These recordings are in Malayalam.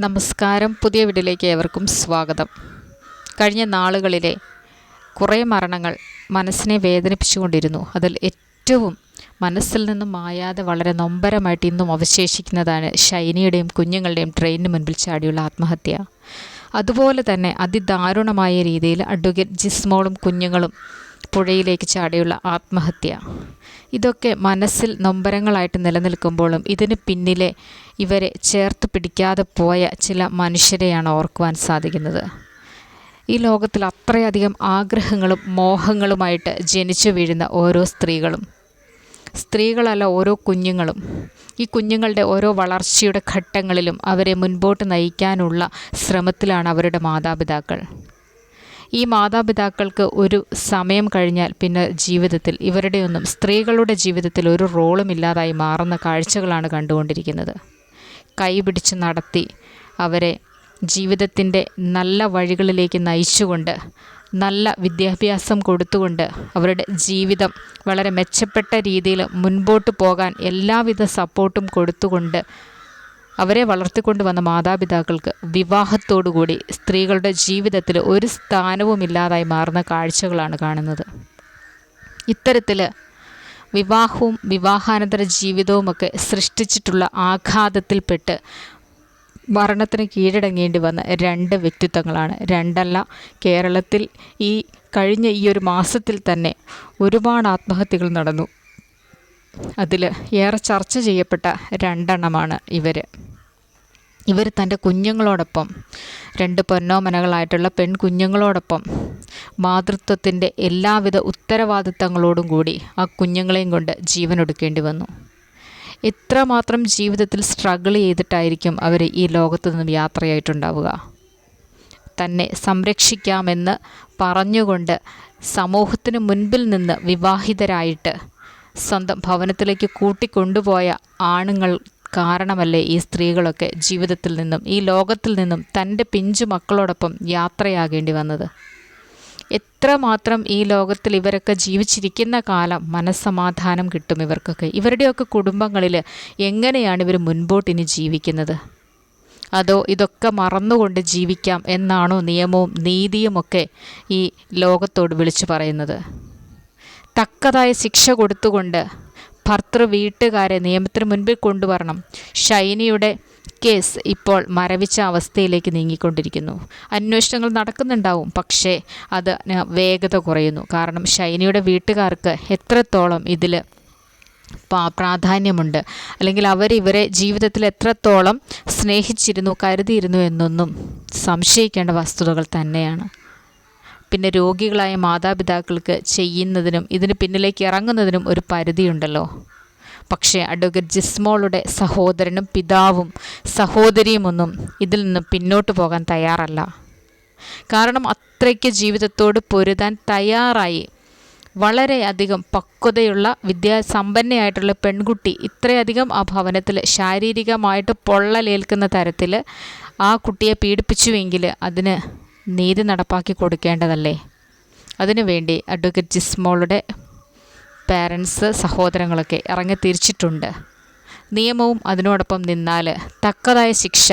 നമസ്കാരം. പുതിയ വീട്ടിലേക്ക് ഏവർക്കും സ്വാഗതം. കഴിഞ്ഞ നാളുകളിലെ കുറേ മരണങ്ങൾ മനസ്സിനെ വേദനിപ്പിച്ചുകൊണ്ടിരുന്നു. അതിൽ ഏറ്റവും മനസ്സിൽ നിന്നും മായാതെ വളരെ നൊമ്പരമായിട്ട് ഇന്നും അവശേഷിക്കുന്നതാണ് ഷൈനിയുടെയും കുഞ്ഞുങ്ങളുടെയും ട്രെയിനിന് മുൻപിൽ ചാടിയുള്ള ആത്മഹത്യ. അതുപോലെ തന്നെ അതിദാരുണമായ രീതിയിൽ അഡ്വക്കേറ്റ് ജിസ്മോളും കുഞ്ഞുങ്ങളും പുഴയിലേക്ക് ചാടിയുള്ള ആത്മഹത്യ. ഇതൊക്കെ മനസ്സിൽ നൊമ്പരങ്ങളായിട്ട് നിലനിൽക്കുമ്പോഴും ഇതിന് പിന്നിലെ ഇവരെ ചേർത്ത് പിടിക്കാതെ പോയ ചില മനുഷ്യരെയാണ് ഓർക്കുവാൻ സാധിക്കുന്നത്. ഈ ലോകത്തിൽ അത്രയധികം ആഗ്രഹങ്ങളും മോഹങ്ങളുമായിട്ട് ജനിച്ചു വീഴുന്ന ഓരോ സ്ത്രീകളും. സ്ത്രീകളല്ല ഓരോ കുഞ്ഞുങ്ങളും. ഈ കുഞ്ഞുങ്ങളുടെ ഓരോ വളർച്ചയുടെ ഘട്ടങ്ങളിലും അവരെ മുൻപോട്ട് നയിക്കാനുള്ള ശ്രമത്തിലാണ് അവരുടെ മാതാപിതാക്കൾ. ഈ മാതാപിതാക്കൾക്ക് ഒരു സമയം കഴിഞ്ഞാൽ പിന്നെ ജീവിതത്തിൽ ഇവരുടെയൊന്നും സ്ത്രീകളുടെ ജീവിതത്തിൽ ഒരു റോളും ഇല്ലാതായി മാറുന്ന കാഴ്ചകളാണ് കണ്ടുകൊണ്ടിരിക്കുന്നത്. കൈപിടിച്ച് നടത്തി അവരെ ജീവിതത്തിന്റെ നല്ല വഴികളിലേക്ക് നയിച്ചുകൊണ്ട് നല്ല വിദ്യാഭ്യാസം കൊടുത്തുകൊണ്ട് അവരുടെ ജീവിതം വളരെ മെച്ചപ്പെട്ട രീതിയിൽ മുൻപോട്ട് പോകാൻ എല്ലാവിധ സപ്പോർട്ടും കൊടുത്തുകൊണ്ട് അവരെ വളർത്തിക്കൊണ്ട് വന്ന മാതാപിതാക്കൾക്ക് വിവാഹത്തോടുകൂടി സ്ത്രീകളുടെ ജീവിതത്തിൽ ഒരു സ്ഥാനവും ഇല്ലാതായി മാറുന്ന കാഴ്ചകളാണ് കാണുന്നത്. ഇത്തരത്തിൽ വിവാഹവും വിവാഹാനന്തര ജീവിതവുമൊക്കെ സൃഷ്ടിച്ചിട്ടുള്ള ആഘാതത്തിൽപ്പെട്ട് മരണത്തിന് കീഴടങ്ങേണ്ടി വന്ന രണ്ട് വ്യക്തിത്വങ്ങളാണ്. രണ്ടല്ല കേരളത്തിൽ ഈ കഴിഞ്ഞ ഈ ഒരു മാസത്തിൽ തന്നെ ഒരുപാട് ആത്മഹത്യകൾ നടന്നു. അതിൽ ഏറെ ചർച്ച ചെയ്യപ്പെട്ട രണ്ടെണ്ണമാണ് ഇവർ ഇവർ തന്റെ കുഞ്ഞുങ്ങളോടൊപ്പം രണ്ട് പൊന്നോമനകളായിട്ടുള്ള പെൺകുഞ്ഞുങ്ങളോടൊപ്പം മാതൃത്വത്തിന്റെ എല്ലാവിധ ഉത്തരവാദിത്തങ്ങളോടും കൂടി ആ കുഞ്ഞുങ്ങളെയും കൊണ്ട് ജീവനൊടുക്കേണ്ടി വന്നു. എത്രമാത്രം ജീവിതത്തിൽ സ്ട്രഗിൾ ചെയ്തിട്ടായിരിക്കും അവർ ഈ ലോകത്തു നിന്നും യാത്രയായിട്ടുണ്ടാവുക. തന്നെ സംരക്ഷിക്കാമെന്ന് പറഞ്ഞുകൊണ്ട് സമൂഹത്തിന് മുൻപിൽ നിന്ന് വിവാഹിതരായിട്ട് സ്വന്തം ഭവനത്തിലേക്ക് കൂട്ടിക്കൊണ്ടുപോയ ആണുങ്ങൾ കാരണമല്ലേ ഈ സ്ത്രീകളൊക്കെ ജീവിതത്തിൽ നിന്നും ഈ ലോകത്തിൽ നിന്നും തന്റെ പിഞ്ചു മക്കളോടൊപ്പം യാത്രയാകേണ്ടി വന്നത്? എത്രമാത്രം ഈ ലോകത്തിൽ ഇവരൊക്കെ ജീവിച്ചിരിക്കുന്ന കാലം മനസ്സമാധാനം കിട്ടും ഇവർക്കൊക്കെ. ഇവരുടെയൊക്കെ കുടുംബങ്ങളിൽ എങ്ങനെയാണ് ഇവർ മുൻപോട്ടിനി ജീവിക്കുന്നത്? അതോ ഇതൊക്കെ മറന്നുകൊണ്ട് ജീവിക്കാം എന്നാണോ നിയമവും നീതിയുമൊക്കെ ഈ ലോകത്തോട് വിളിച്ചു പറയുന്നത്? തക്കതായ ശിക്ഷ കൊടുത്തുകൊണ്ട് ഭർത്തൃ വീട്ടുകാരെ നിയമത്തിന് മുൻപിൽ കൊണ്ടുവരണം. ഷൈനിയുടെ കേസ് ഇപ്പോൾ മരവിച്ച അവസ്ഥയിലേക്ക് നീങ്ങിക്കൊണ്ടിരിക്കുന്നു. അന്വേഷണങ്ങൾ നടക്കുന്നുണ്ടാവും പക്ഷേ അത് വേഗത കുറയുന്നു. കാരണം ഷൈനിയുടെ വീട്ടുകാർക്ക് എത്രത്തോളം ഇതിൽ പ്രാധാന്യമുണ്ട് അല്ലെങ്കിൽ അവർ ഇവരെ ജീവിതത്തിൽ എത്രത്തോളം സ്നേഹിച്ചിരുന്നു കരുതിയിരുന്നു എന്നൊന്നും സംശയിക്കേണ്ട വസ്തുതകൾ തന്നെയാണ്. പിന്നെ രോഗികളായ മാതാപിതാക്കൾക്ക് ചെയ്യുന്നതിനും ഇതിന് പിന്നിലേക്ക് ഇറങ്ങുന്നതിനും ഒരു പരിധിയുണ്ടല്ലോ. പക്ഷേ അഡ്വക്കേറ്റ് ജിസ്മോളുടെ സഹോദരനും പിതാവും സഹോദരിയുമൊന്നും ഇതിൽ നിന്ന് പിന്നോട്ട് പോകാൻ തയ്യാറല്ല. കാരണം അത്രയ്ക്ക് ജീവിതത്തോട് പൊരുതാൻ തയ്യാറായി. വളരെയധികം പക്വതയുള്ള വിദ്യാസമ്പന്നയായിട്ടുള്ള പെൺകുട്ടി ഇത്രയധികം ആ ഭവനത്തിൽ ശാരീരികമായിട്ട് പൊള്ളലേൽക്കുന്ന തരത്തിൽ ആ കുട്ടിയെ പീഡിപ്പിച്ചുവെങ്കിൽ അതിന് നീതി നടപ്പാക്കി കൊടുക്കേണ്ടതല്ലേ? അതിനുവേണ്ടി അഡ്വക്കേറ്റ് ജിസ്മോളുടെ പാരൻസ് സഹോദരങ്ങളൊക്കെ ഇറങ്ങി തിരിച്ചിട്ടുണ്ട് നിയമവും അതിനോടൊപ്പം നിന്നാൽ തക്കതായ ശിക്ഷ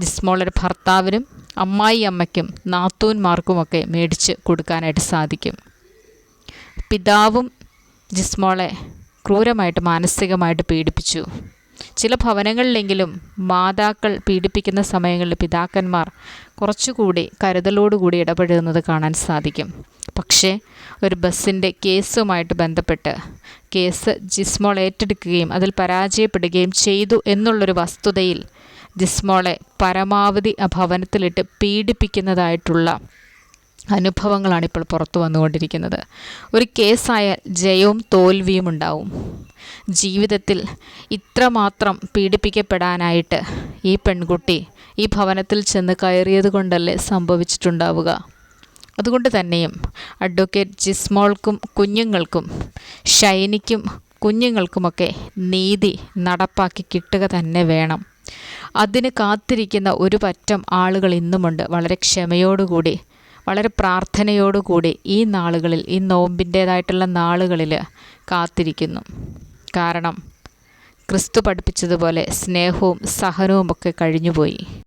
ജിസ്മോളുടെ ഭർത്താവിനും അമ്മായി അമ്മയ്ക്കും നാത്തൂന്മാർക്കുമൊക്കെ മേടിച്ച് കൊടുക്കാനായിട്ട് സാധിക്കും. പിതാവും ജിസ്മോളെ ക്രൂരമായിട്ട് മാനസികമായിട്ട് പീഡിപ്പിച്ചു. ചില ഭവനങ്ങളിലെങ്കിലും മാതാക്കൾ പീഡിപ്പിക്കുന്ന സമയങ്ങളിൽ പിതാക്കന്മാർ കുറച്ചുകൂടി കരുതലോടുകൂടി ഇടപെടുന്നത് കാണാൻ സാധിക്കും. പക്ഷേ ഒരു ബസ്സിന്റെ കേസുമായിട്ട് ബന്ധപ്പെട്ട് കേസ് ജിസ്മോൾ ഏറ്റെടുക്കുകയും അതിൽ പരാജയപ്പെടുകയും ചെയ്തു എന്നുള്ളൊരു വസ്തുതയിൽ ജിസ്മോളെ പരമാവധി ആ ഭവനത്തിലിട്ട് പീഡിപ്പിക്കുന്നതായിട്ടുള്ള അനുഭവങ്ങളാണ് ഇപ്പോൾ പുറത്തു വന്നുകൊണ്ടിരിക്കുന്നത്. ഒരു കേസായാൽ ജയവും തോൽവിയും ഉണ്ടാവും. ജീവിതത്തിൽ ഇത്രമാത്രം പീഡിപ്പിക്കപ്പെടാനായിട്ട് ഈ പെൺകുട്ടി ഈ ഭവനത്തിൽ ചെന്ന് കയറിയത് കൊണ്ടല്ലേ സംഭവിച്ചിട്ടുണ്ടാവുക? അതുകൊണ്ട് തന്നെയും അഡ്വക്കേറ്റ് ജിസ്മോൾക്കും കുഞ്ഞുങ്ങൾക്കും ഷൈനിക്കും കുഞ്ഞുങ്ങൾക്കുമൊക്കെ നീതി നടപ്പാക്കി കിട്ടുക തന്നെ വേണം. അതിന് കാത്തിരിക്കുന്ന ഒരു പറ്റം ആളുകൾ ഇന്നുമുണ്ട്. വളരെ ക്ഷമയോടുകൂടി വളരെ പ്രാർത്ഥനയോടുകൂടി ഈ നാളുകളിൽ ഈ നോമ്പിന്റേതായിട്ടുള്ള നാളുകളിൽ കാത്തിരിക്കുന്നു. കാരണം. ക്രിസ്തു പഠിപ്പിച്ചതുപോലെ സ്നേഹവും സഹനവും ഒക്കെ കഴിഞ്ഞുപോയി.